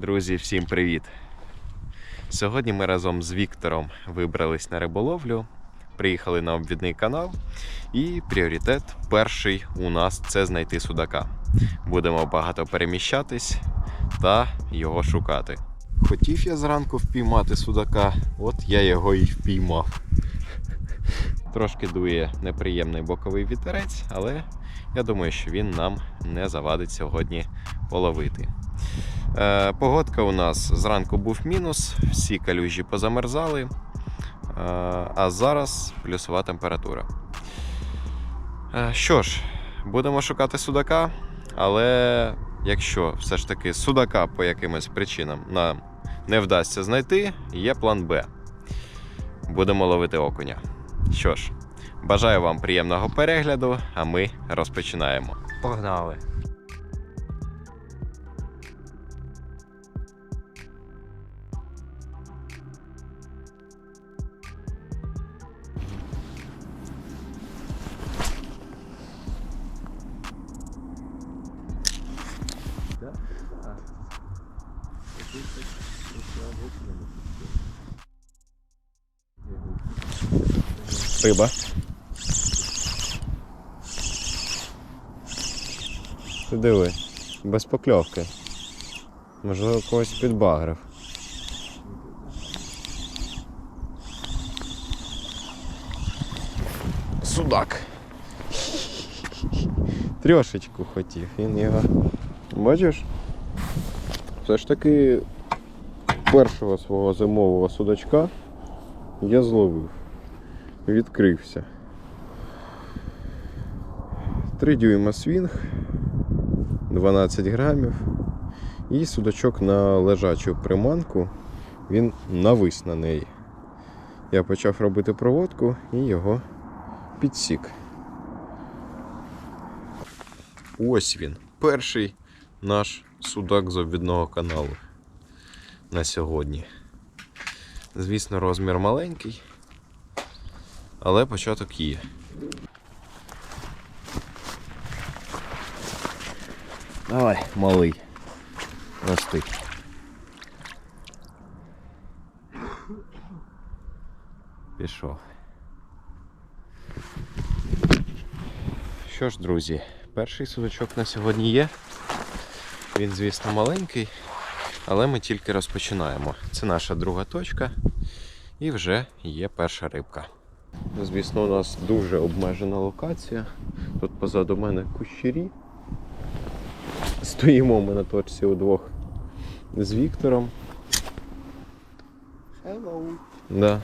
Друзі, всім привіт! Сьогодні ми разом з Віктором вибрались на риболовлю, приїхали на обвідний канал, і пріоритет перший у нас це знайти судака. Будемо багато переміщатись та його шукати. Хотів я зранку впіймати судака, от я його і впіймав. Трошки дує неприємний боковий вітерець, але я думаю, що він нам не завадить сьогодні половити. Е, Погодка у нас зранку був мінус, всі калюжі позамерзали, е, а зараз плюсова температура. Е, Що ж, будемо шукати судака, але якщо все ж таки судака по якимось причинам нам не вдасться знайти, є план Б. Будемо ловити окуня. Що ж, бажаю вам приємного перегляду, а ми розпочинаємо. Погнали. Риба. Ти диви, без покльовки. Можливо, когось підбагрив. Судак. Трьошечку хотів, він його. Бачиш? Все ж таки першого свого зимового судачка я зловив. Відкрився. 3 дюйма свінг, 12 грамів. І судачок на лежачу приманку, він навис на неї. Я почав робити проводку і його підсік. Ось він. Перший наш судак з обвідного каналу на сьогодні. Звісно, розмір маленький, але початок є. Давай, малий. Рости. Пішов. Що ж, друзі, перший судочок на сьогодні є. Він, звісно, маленький, але ми тільки розпочинаємо. Це наша друга точка і вже є перша рибка. Звісно, у нас дуже обмежена локація. Тут позаду мене кущері. Стоїмо ми на точці удвох з Віктором. Hello. Да.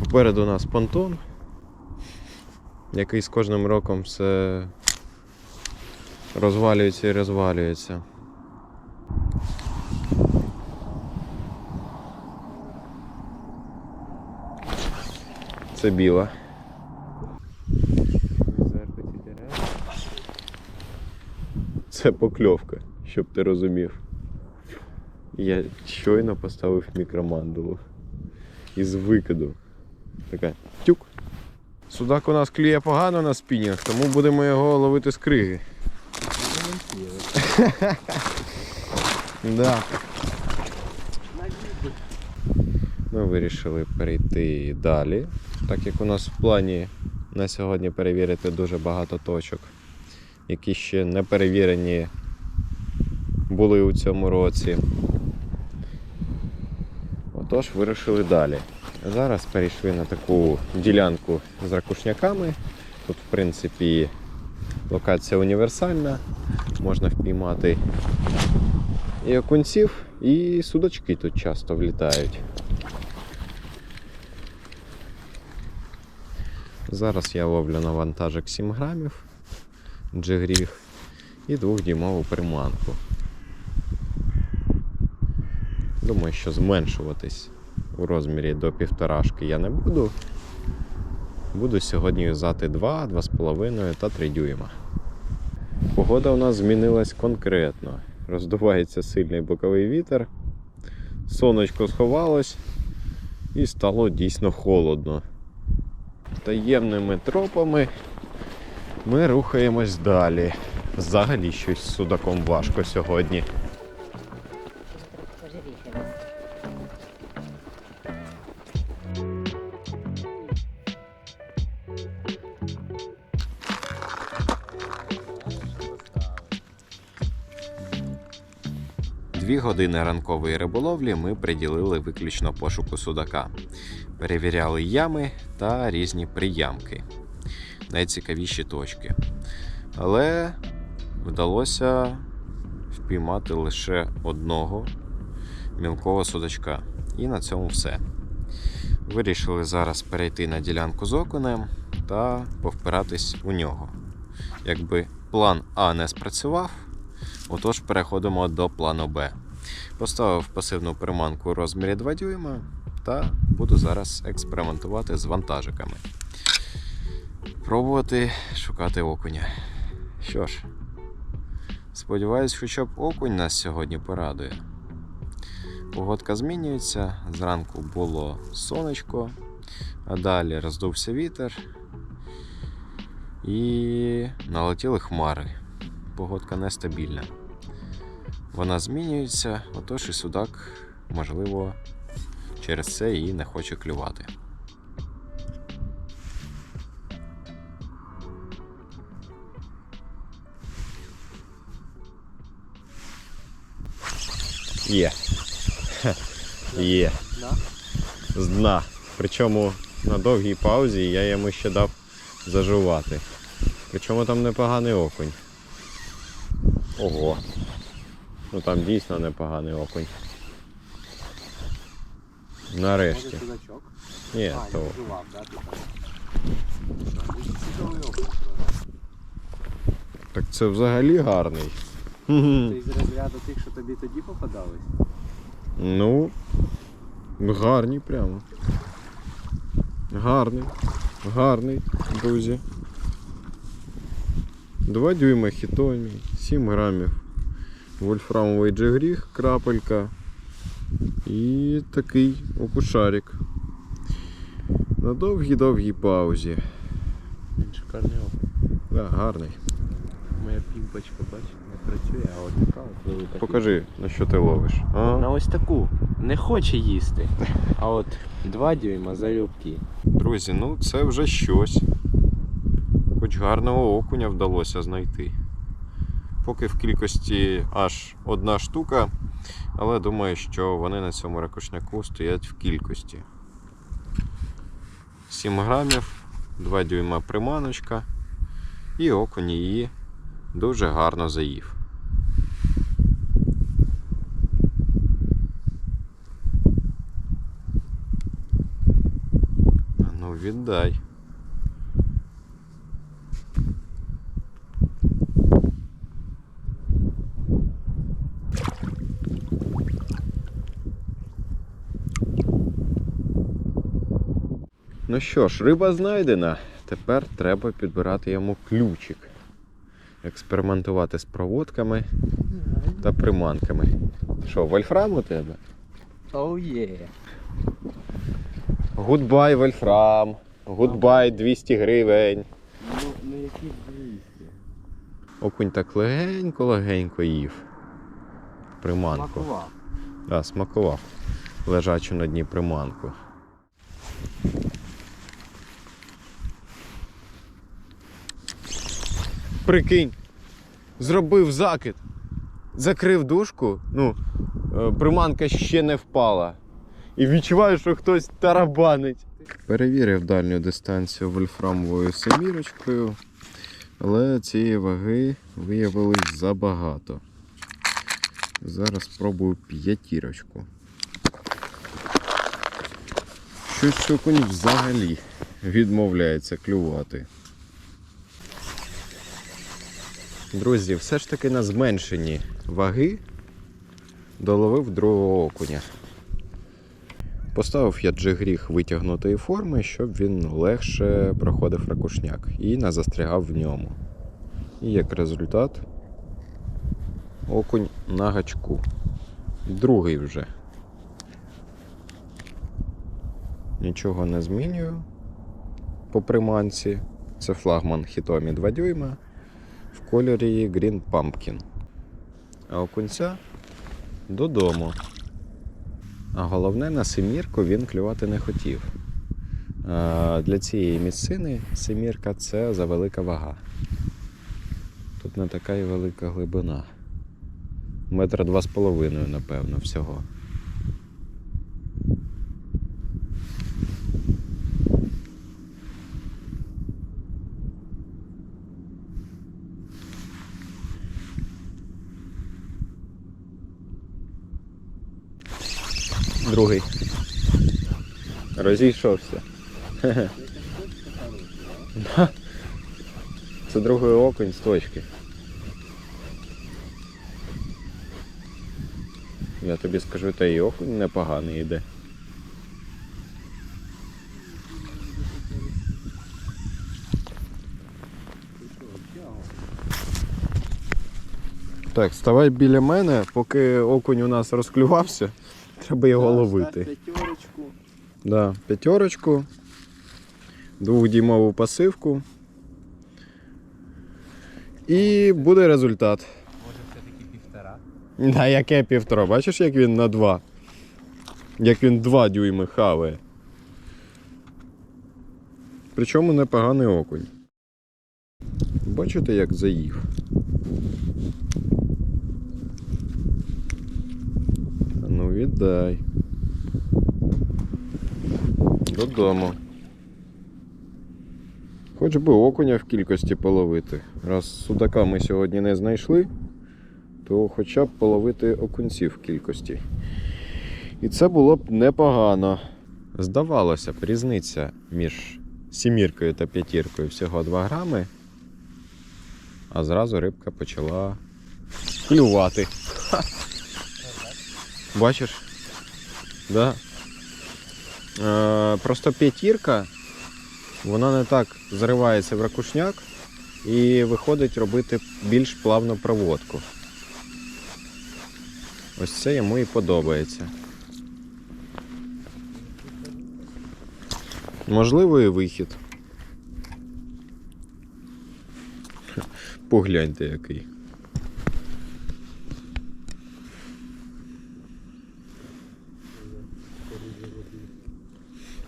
Попереду у нас понтон, який з кожним роком все розвалюється і розвалюється. Це біла. Це покльовка, щоб ти розумів. Я щойно поставив мікромандулу із викиду. Така тюк. Судак у нас клює погано на спінінг, тому будемо його ловити з криги. Да. Ми вирішили перейти далі, так як у нас в плані на сьогодні перевірити дуже багато точок, які ще не перевірені були у цьому році. Отож, вирішили далі. Зараз перейшли на таку ділянку з ракушняками. Тут, в принципі, локація універсальна. Можна впіймати і окунців, і судачки тут часто влітають. Зараз я ловлю на вантажик 7 грамів джигріг і двохдіймову приманку. Думаю, що зменшуватись у розмірі до півторашки я не буду. Буду сьогодні юзати 2, 2,5 та 3 дюйма. Погода у нас змінилась конкретно. Роздувається сильний боковий вітер, сонечко сховалось і стало дійсно холодно. Таємними тропами ми рухаємось далі. Взагалі щось з судаком важко сьогодні. Дві години ранкової риболовлі ми приділили виключно пошуку судака. Перевіряли ями та різні приямки. Найцікавіші точки. Але вдалося впіймати лише одного мілкого судачка. І на цьому все. Вирішили зараз перейти на ділянку з окунем та повпиратись у нього. Якби план А не спрацював, отож переходимо до плану Б. Поставив пасивну приманку у розмірі 2 дюйма та буду зараз експериментувати з вантажиками. Пробувати шукати окуня. Що ж, сподіваюсь, хоча б окунь нас сьогодні порадує. Погодка змінюється. Зранку було сонечко, а далі роздувся вітер і налетіли хмари. Погодка нестабільна. Вона змінюється, отож і судак, можливо, через це і не хоче клювати. Є. Є. З дна. Причому на довгій паузі я йому ще дав зажувати. Причому там непоганий окунь. Ого. Ну там дійсно непоганий окунь. Нарешті. Ні, то. так? Це взагалі гарний. Хм. Ти з розряду тих, що тобі тоді попадались? Ну, гарні прямо. Гарний. Гарний, друзі. 2 дюйма хітомі, 7 грамів вольфрамовий джигріг, крапелька і такий окушарик. На довгій-довгій паузі. Він шикарний опит. Да, гарний. Моя пімпочка, бачиш, не працює, а от така от велика. Покажи, на що ти ловиш. На ось таку. Не хоче їсти. А от 2 дюйма залюбки. Друзі, ну це вже щось. Хоч гарного окуня вдалося знайти. Поки в кількості аж одна штука, але думаю, що вони на цьому ракушняку стоять в кількості. 7 грамів, 2 дюйма приманочка, і окунь її дуже гарно заїв. Ну, віддай. Ну що ж, риба знайдена. Тепер треба підбирати йому ключик. Експериментувати з проводками та приманками. Що, вольфрам у тебе? Оу є. Гудбай, вольфрам. Гудбай 200 гривень. Ну, ну які 200. Окунь так легенько-легенько їв. Приманку. Смакував. Да, смакував. Лежачу на дні приманку. Прикинь, зробив закид, закрив дужку, ну, е, приманка ще не впала. І відчуваю, що хтось тарабанить. Перевірив дальню дистанцію вольфрамовою семірочкою, але цієї ваги виявилось забагато. Зараз спробую п'ятірочку. Щось окунь взагалі відмовляється клювати. Друзі, все ж таки на зменшенні ваги доловив другого окуня. Поставив я джигріг витягнутої форми, щоб він легше проходив ракушняк і не застрягав в ньому. І як результат окунь на гачку. Другий вже. Нічого не змінюю по приманці. Це флагман Hitomi 2 дюйма. Кольорі Green Pumpkin. А окунця додому. А головне, на семірку він клювати не хотів. Для цієї місцини семірка це завелика вага. Тут не така і велика глибина. Метра два з половиною, напевно, всього. Другий. Розійшовся. Це другий окунь з точки. Я тобі скажу, та і окунь непоганий йде. Так, ставай біля мене, поки окунь у нас розклювався, треба його ловити. П'ятерочку. Да, п'ятерочку, двохдіймову пасивку. І буде результат. Може все-таки півтора. Да, яке півтора. Бачиш, як він на два? Як він два дюйми хаває. Причому непоганий окунь. Бачите, як заїв? А Ну віддай. Додому. Хоч би окуня в кількості половити. Раз судака ми сьогодні не знайшли, то хоча б половити окунців в кількості. І це було б непогано. Здавалося б, різниця між сіміркою та п'ятіркою всього 2 грами, а зразу рибка почала клювати. Бачиш? Да. Е, просто п'ятірка, вона не так заривається в ракушняк і виходить робити більш плавну проводку. Ось це йому і подобається. Можливо, і вихід. Погляньте який.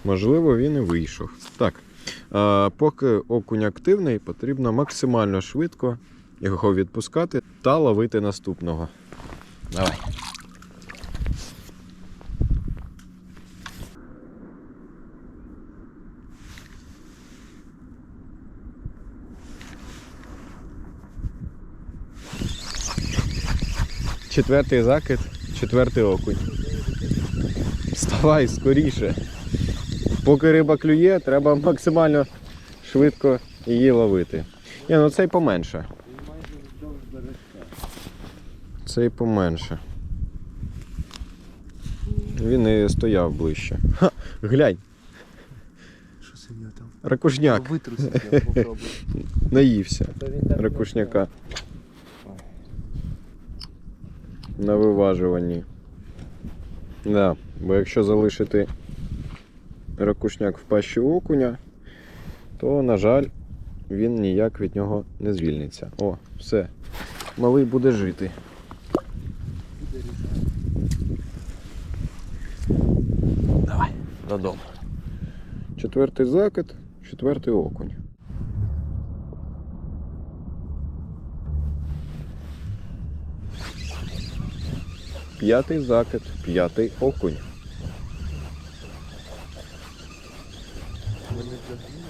Можливо, він і вийшов. Так. Поки окунь активний, потрібно максимально швидко його відпускати та ловити наступного. Давай. Четвертий закид, четвертий окунь. Вставай скоріше. Поки риба клює, треба максимально швидко її ловити. Ні, ну цей поменше. Цей поменше. Він і стояв ближче. Ха, глянь, Що це в нього там? ракушняк попробуй. наївся. Ракушняка. На виважуванні. Да, бо якщо залишити ракушняк в пащі окуня, то, на жаль, він ніяк від нього не звільниться. О, все. Малий буде жити. Давай, додому. Четвертий закид, четвертий окунь. П'ятий закид, п'ятий окунь. Мене загнути.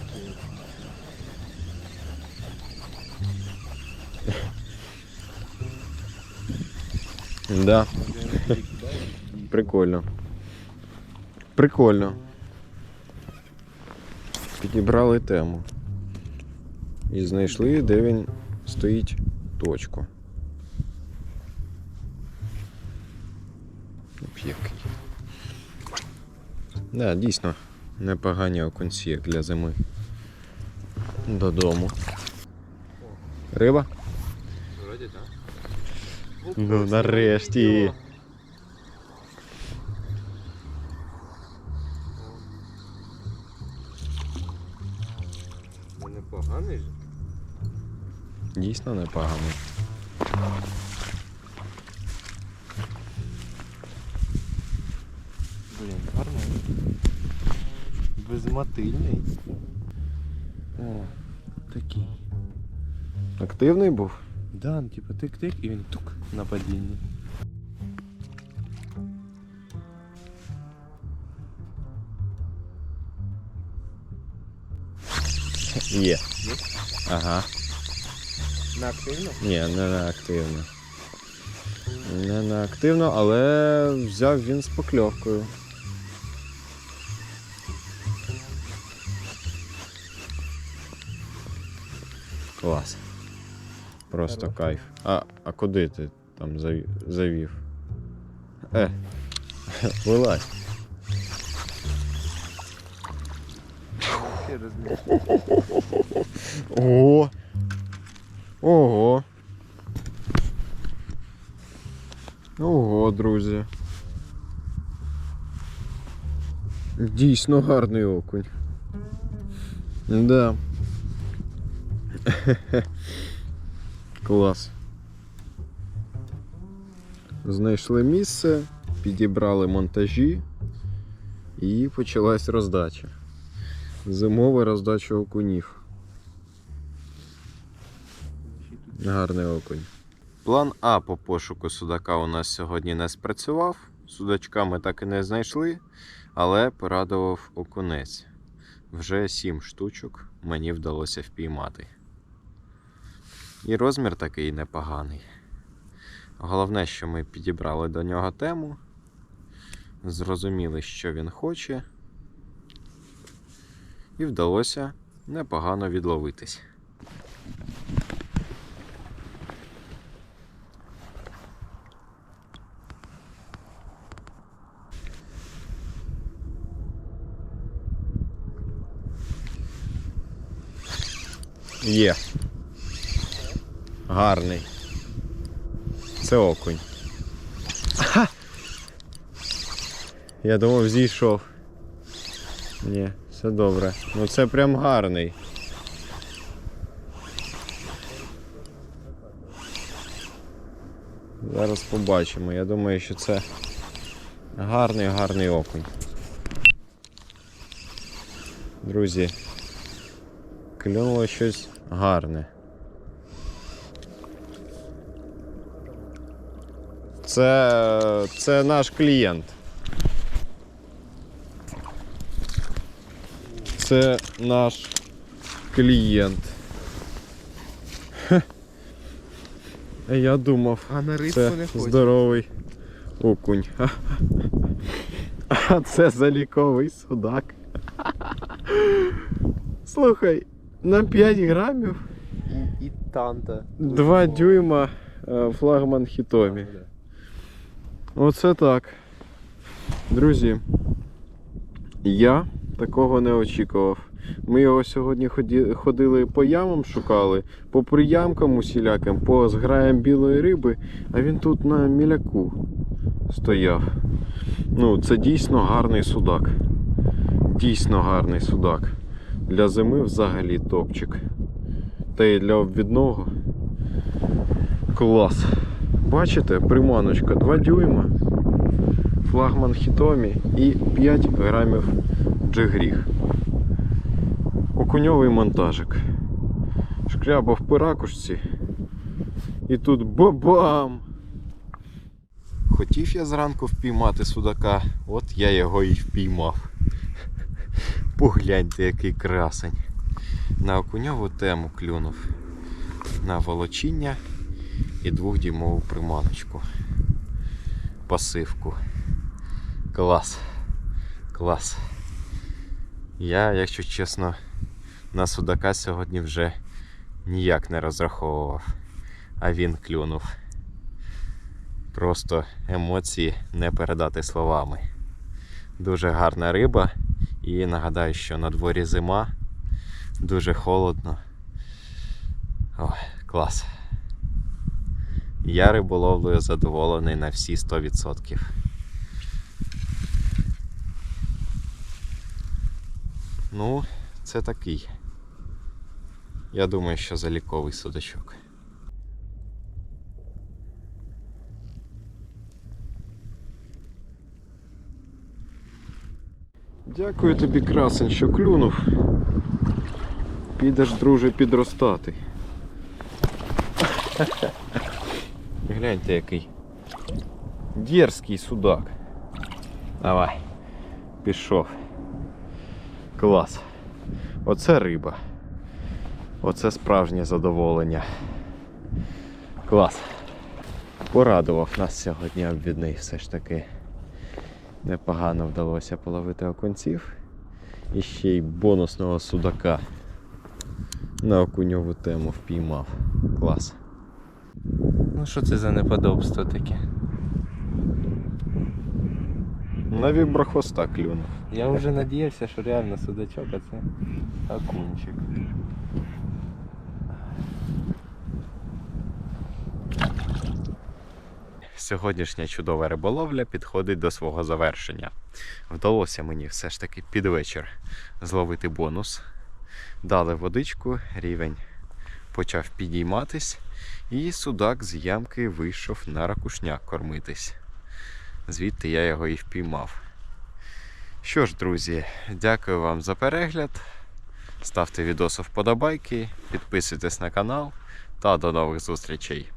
Да, прикольно. Прикольно. Підібрали тему. І знайшли, де він стоїть точку. Оп, який. Да, дійсно, непогані окунці, як для зими. Додому. Риба? Вроді так. Ну, нарешті. Непоганий же. Дійсно непоганий. Безмотильний. О, такий. Активний був? Да, ну, типа тик-тик і він тук на падінні. Є. Ага. На активно? Ні, не на активно. Не на активно, але взяв він з покльовкою. Клас. Просто кайф. А, а куди ти там завів? Е. Вилазь. Ого. Ого. Ого, друзі. Дійсно гарний окунь. Да. Клас. Знайшли місце, підібрали монтажі і почалась роздача. Зимова роздача окунів. Гарний окунь. План А по пошуку судака у нас сьогодні не спрацював. Судачка ми так і не знайшли, але порадував окунець. Вже сім штучок мені вдалося впіймати. І розмір такий непоганий. Головне, що ми підібрали до нього тему, зрозуміли, що він хоче, і вдалося непогано відловитись. Є. Гарний. Це окунь. Ага. Я думав, зійшов. Ні, все добре. Ну це прям гарний. Зараз побачимо. Я думаю, що це гарний гарний окунь. Друзі, клюнуло щось гарне. Це, це наш клієнт. Це наш клієнт. Хе. Я думав, А на рибку це не здоровий окунь. А це заліковий судак. Слухай, на 5 грамів І, і танта. 2 дюйма е, флагман хітомі. Оце так. Друзі, я такого не очікував. Ми його сьогодні ходили по ямам, шукали, по приямкам усіляким, по зграям білої риби, а він тут на міляку стояв. Ну, це дійсно гарний судак. Дійсно гарний судак. Для зими взагалі топчик. Та й для обвідного. Клас. Бачите, приманочка 2 дюйма, флагман хітомі і 5 грамів джигріг. Окуньовий монтажик. Шкрябав по ракушці. І тут бабам! Хотів я зранку впіймати судака, от я його і впіймав. Погляньте, який красень. На окуньову тему клюнув. На волочіння і двохдюймову приманочку. Пасивку. Клас. Клас. Я, якщо чесно, на судака сьогодні вже ніяк не розраховував, а він клюнув. Просто емоції не передати словами. Дуже гарна риба. І нагадаю, що на дворі зима, дуже холодно. Ой, клас. Я риболовлею задоволений на всі 100%. Ну, це такий. Я думаю, що заліковий судачок. Дякую тобі, красень, що клюнув. Підеш, друже, підростати. Гляньте, який дерзкий судак. Давай. Пішов. Клас. Оце риба. Оце справжнє задоволення. Клас. Порадував нас сьогодні обвідний все ж таки. Непогано вдалося половити окунців. І ще й бонусного судака на окуньову тему впіймав. Клас. Ну що це за неподобство таке? На віброхвоста клюнув. Я вже надіявся, що реально судачок, а це окунчик. Сьогоднішня чудова риболовля підходить до свого завершення. Вдалося мені все ж таки під вечір зловити бонус. Дали водичку, рівень почав підійматись, і судак з ямки вийшов на ракушняк кормитись. Звідти я його і впіймав. Що ж, друзі, дякую вам за перегляд. Ставте відоси вподобайки, підписуйтесь на канал та до нових зустрічей.